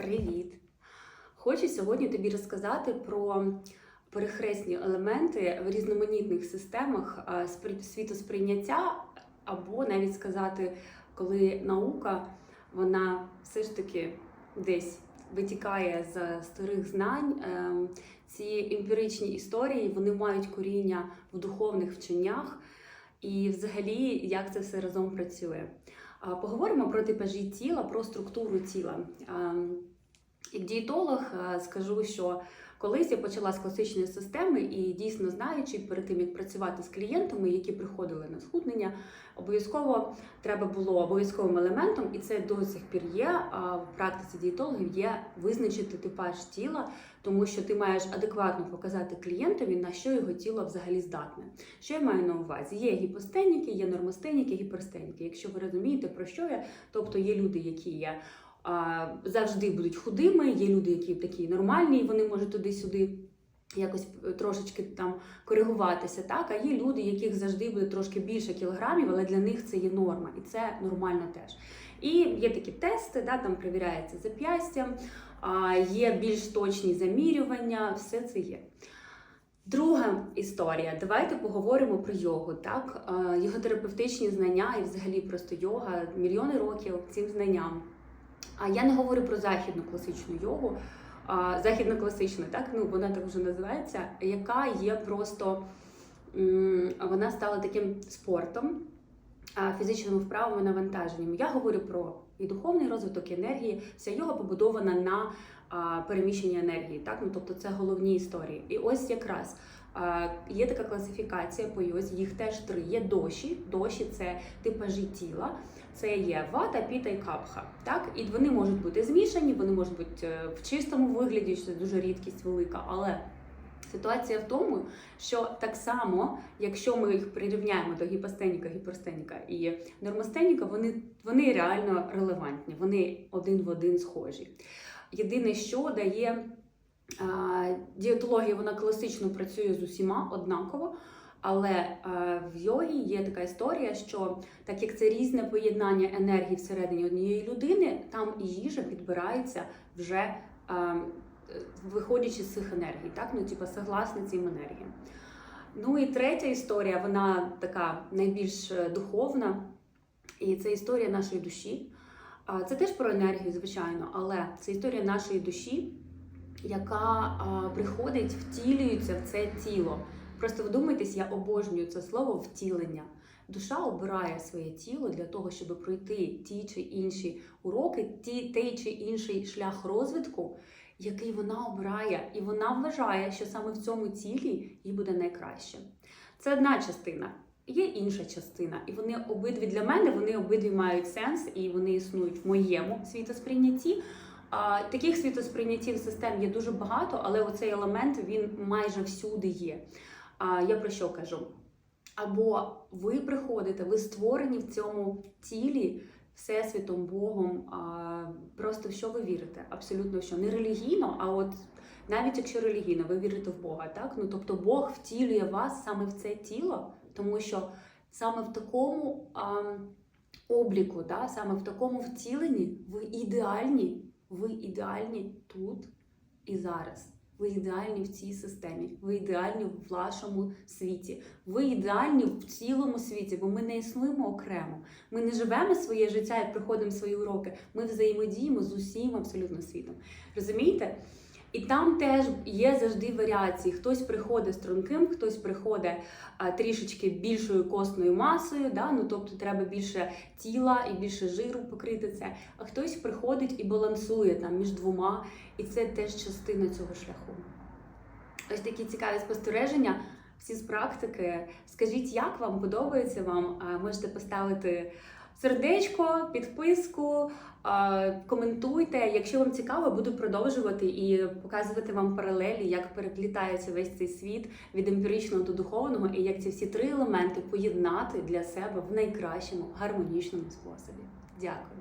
Привіт! Хочу сьогодні тобі розказати про перехресні елементи в різноманітних системах спри- світосприйняття, або навіть сказати, коли наука вона все ж таки десь витікає з старих знань. Ем, Ці емпіричні історії вони мають коріння в духовних вченнях, і взагалі як це все разом працює. Поговоримо про типажі тіла, про структуру тіла. Як дієтолог скажу, що колись я почала з класичної системи і дійсно знаючи перед тим, як працювати з клієнтами, які приходили на схуднення, обов'язково треба було обов'язковим елементом, і це до сих пір є. В практиці дієтологів є визначити типаж тіла, тому що ти маєш адекватно показати клієнтові, на що його тіло взагалі здатне. Що я маю на увазі? Є гіпостеніки, є нормостеніки, гіперстеніки. Якщо ви розумієте, про що я, тобто є люди, які є завжди будуть худими, є люди, які такі нормальні, і вони можуть туди-сюди. Якось трошечки там коригуватися, так а є люди, яких завжди буде трошки більше кілограмів, але для них це є норма, і це нормально теж. І є такі тести, да, там перевіряється зап'ястя, є більш точні замірювання, все це є. Друга історія. Давайте поговоримо про йогу. Так, його терапевтичні знання і взагалі просто йога, мільйони років цим знанням. А я не говорю про західну класичну йогу, а, західно-класичну, так ну вона так вже називається, яка є просто вона стала таким спортом, фізичними вправами навантаженням. Я говорю про і духовний розвиток енергії. Вся йога побудована на а, переміщенні енергії. Так, ну тобто це головні історії. І ось якраз. а, Є така класифікація по йозі, їх теж три. Є доші. Доші це типажі тіла. Це є вата, піта і капха. Так, і вони можуть бути змішані, вони можуть бути е, в чистому вигляді, що це дуже рідкість велика. Але ситуація в тому, що так само, якщо ми їх прирівняємо до гіпостеніка, гіперстеніка і нормостеніка, вони, вони реально релевантні, вони один в один схожі. Єдине, що дає дієтологія, вона класично працює з усіма однаково. Але в йогі є така історія, що так як це різне поєднання енергії всередині однієї людини, там і їжа підбирається вже виходячи з цих енергій, так ну типа согласна цим енергіям. Ну і третя історія, вона така найбільш е, духовна, і це історія нашої душі. Це теж про енергію, звичайно, але це історія нашої душі, яка приходить, втілюється в це тіло. Просто вдумайтесь, я обожнюю це слово втілення. Душа обирає своє тіло для того, щоб пройти ті чи інші уроки, ті, той чи інший шлях розвитку, який вона обирає, і вона вважає, що саме в цьому тілі їй буде найкраще. Це одна частина. Є інша частина, і вони обидві для мене вони обидві мають сенс і вони існують в моєму світосприйнятті. А, таких світосприйняттів систем є дуже багато, але оцей елемент він майже всюди є. А я про що кажу? Або ви приходите, ви створені в цьому тілі Всесвітом, Богом, просто в що ви вірите? Абсолютно що. Не релігійно, а от навіть якщо релігійно, ви вірите в Бога, так? Ну тобто Бог втілює вас саме в це тіло, тому що саме в такому а, обліку, да, саме в такому втіленні ви ідеальні, ви ідеальні тут і зараз. Ви ідеальні в цій системі, ви ідеальні в вашому світі, ви ідеальні в цілому світі, бо ми не існуємо окремо. Ми не живемо своє життя і приходимо свої уроки. Ми взаємодіємо з усім абсолютно світом. Розумієте? І там теж є завжди варіації. Хтось приходить струнким, хтось приходить а, трішечки більшою костною масою, да? ну тобто треба більше тіла і більше жиру покрити це. А хтось приходить і балансує там між двома, і це теж частина цього шляху. Ось такі цікаві спостереження. Всі з практики. Скажіть, як вам подобається вам? Можете поставити сердечко, підписку, коментуйте. Якщо вам цікаво, буду продовжувати і показувати вам паралелі, як переплітається весь цей світ від емпіричного до духовного, і як ці всі три елементи поєднати для себе в найкращому гармонічному способі. Дякую.